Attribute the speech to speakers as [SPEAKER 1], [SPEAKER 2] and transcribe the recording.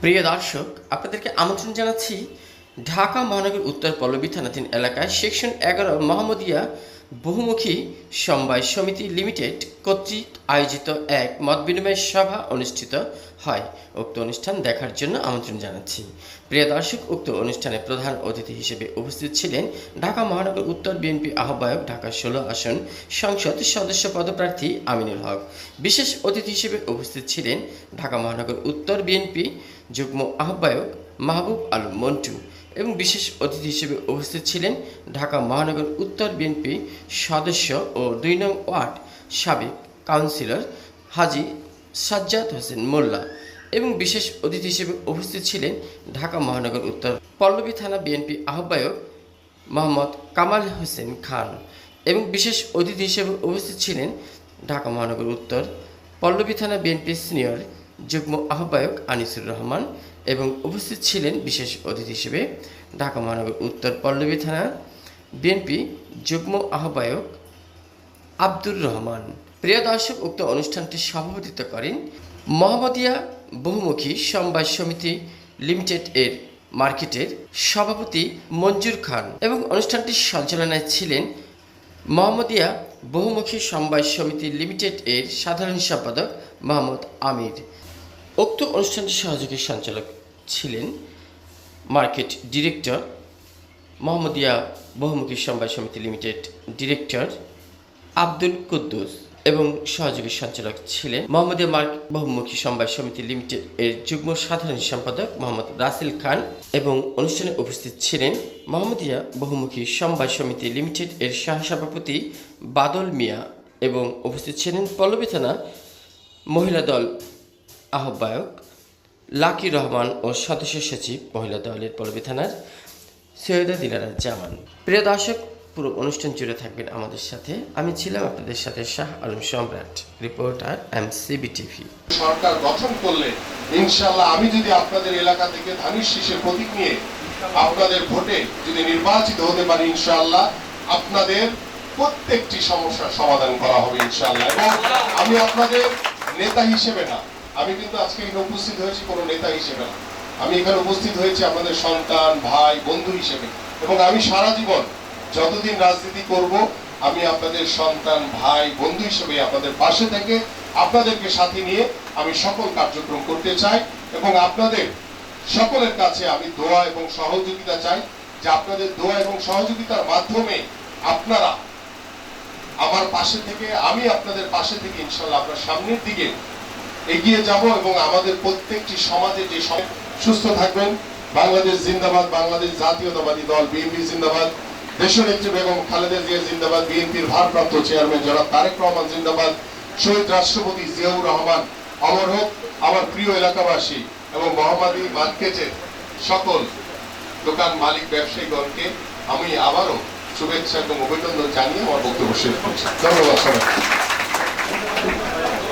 [SPEAKER 1] প্রিয় দর্শক আপনাদেরকে আমন্ত্রণ জানাচ্ছি ঢাকা মহানগর উত্তর পল্লবী থানাধীন এলাকায় সেকশন এগারো মোহাম্মদিয়া বহুমুখী সমবায় সমিতি লিমিটেড কর্তৃক আয়োজিত এক মত বিনিময় সভা অনুষ্ঠিত হয়। উক্ত অনুষ্ঠান দেখার জন্য আমন্ত্রণ জানাচ্ছি। প্রিয় দর্শক, উক্ত অনুষ্ঠানে প্রধান অতিথি হিসেবে উপস্থিত ছিলেন ঢাকা মহানগর উত্তর বিএনপি আহ্বায়ক ঢাকা ষোলো আসন সংসদ সদস্য পদপ্রার্থী আমিনুল হক। বিশেষ অতিথি হিসেবে উপস্থিত ছিলেন ঢাকা মহানগর উত্তর বিএনপি যুগ্ম আহ্বায়ক মাহবুব আলম মন্টু। এবং বিশেষ অতিথি হিসেবে উপস্থিত ছিলেন ঢাকা মহানগর উত্তর বিএনপি সদস্য ও দুই নং ওয়ার্ড সাবেক কাউন্সিলর হাজি সাজ্জাদ হোসেন মোল্লা এবং বিশেষ অতিথি হিসেবে উপস্থিত ছিলেন ঢাকা মহানগর উত্তর পল্লবী থানা বিএনপি আহ্বায়ক মোহাম্মদ কামাল হোসেন খান এবং বিশেষ অতিথি হিসেবে উপস্থিত ছিলেন ঢাকা মহানগর উত্তর পল্লবী থানা বিএনপি সিনিয়র যুগ্ম আহ্বায়ক আনিসুর রহমান এবং উপস্থিত ছিলেন বিশেষ অতিথি হিসেবে ঢাকা মহানগর উত্তর পল্লবী থানা বিএনপি যুগ্ম আহ্বায়ক আব্দুর রহমান। প্রিয় দর্শক, উক্ত অনুষ্ঠানটি সভাপতিত্ব করেন মোহাম্মদিয়া বহুমুখী সমবায় সমিতি লিমিটেড এর মার্কেটের সভাপতি মঞ্জুর খান এবং অনুষ্ঠানটির সঞ্চালনায় ছিলেন মোহাম্মদিয়া বহুমুখী সমবায় সমিতি লিমিটেড এর সাধারণ সম্পাদক মোহাম্মদ আমির। উক্ত অনুষ্ঠানটির সহযোগী সঞ্চালক ছিলেন মার্কেট ডিরেক্টর মোহাম্মদিয়া বহুমুখী সমবায় সমিতি লিমিটেড ডিরেক্টর আব্দুল কুদ্দুস এবং সহযোগী সঞ্চালক ছিলেন মোহাম্মদিয়া মার্ক বহুমুখী সমবায় সমিতি লিমিটেড এর যুগ্ম সাধারণ সম্পাদক মোহাম্মদ রাসেল খান এবং অনুষ্ঠানে উপস্থিত ছিলেন মোহাম্মদিয়া বহুমুখী সমবায় সমিতি লিমিটেড এর সহসভাপতি বাদল মিয়া এবং উপস্থিত ছিলেন পল্লবী থানা মহিলা দল আহ্বায়ক লাকি রহমান ও সদস্য সচিব মহিলা দলের পল্লবী থানার সৈয়দা দিলারা জামান। প্রিয় দর্শক, পুরো অনুষ্ঠান জুড়ে থাকবেন আমাদের সাথে। আমি ছিলাম আপনাদের সাথে Shah Alam Samrat, reporter M CB TV.
[SPEAKER 2] সরকার গঠন করলে ইনশাল্লাহ আমি যদি আপনাদের এলাকা থেকে ধানের শীষের প্রতীক নিয়ে আপনাদের ভোটে যদি নির্বাচিত হতে পারি ইনশাল্লাহ আপনাদের প্রত্যেকটি সমস্যার সমাধান করা হবে ইনশাল্লাহ এবং আমি আপনাদের নেতা হিসেবে না আমি কিন্তু আজকে এখানে উপস্থিত হয়েছি কোনো নেতা হিসেবে না। আমি এখানে উপস্থিত হয়েছি আপনাদের সন্তান, ভাই, বন্ধু হিসেবে। এবং আমি সারা জীবন যতদিন রাজনীতি করব, আমি আপনাদের সন্তান, ভাই, বন্ধু হিসেবে আপনাদের পাশে থেকে আপনাদেরকে সাথে নিয়ে আমি সকল কার্যক্রম করতে চাই এবং আপনাদের সকলের কাছে আমি দোয়া এবং সহযোগিতা চাই যে আপনাদের দোয়া এবং সহযোগিতার মাধ্যমে আপনারা আমার পাশে থেকে, আমি আপনাদের পাশে থেকে ইনশাল্লাহ আপনার সামনের দিকে এগিয়ে যাব এবং আমাদের প্রত্যেকটি সমাজে যে সুস্থ থাকবেন, বাংলাদেশ জিন্দাবাদ, বাংলাদেশ জাতীয়তাবাদী দল, বিএনপি জিন্দাবাদ দেশনেত্রী বেগম খালেদা জিয়া জিন্দাবাদ, বিএনপির ভারপ্রাপ্ত চেয়ারম্যান জনাব তারেক রহমান জিন্দাবাদ, শহীদ রাষ্ট্রপতি জিয়াউর রহমান অমর হোক, আমার প্রিয় এলাকাবাসী এবং মোহাম্মদী মার্কেটের সকল দোকান মালিক ব্যবসায়ীগণকে আমি আবারও শুভেচ্ছা এবং অভিনন্দন জানিয়ে আমার বক্তব্য শেষ করছি। ধন্যবাদ সবাই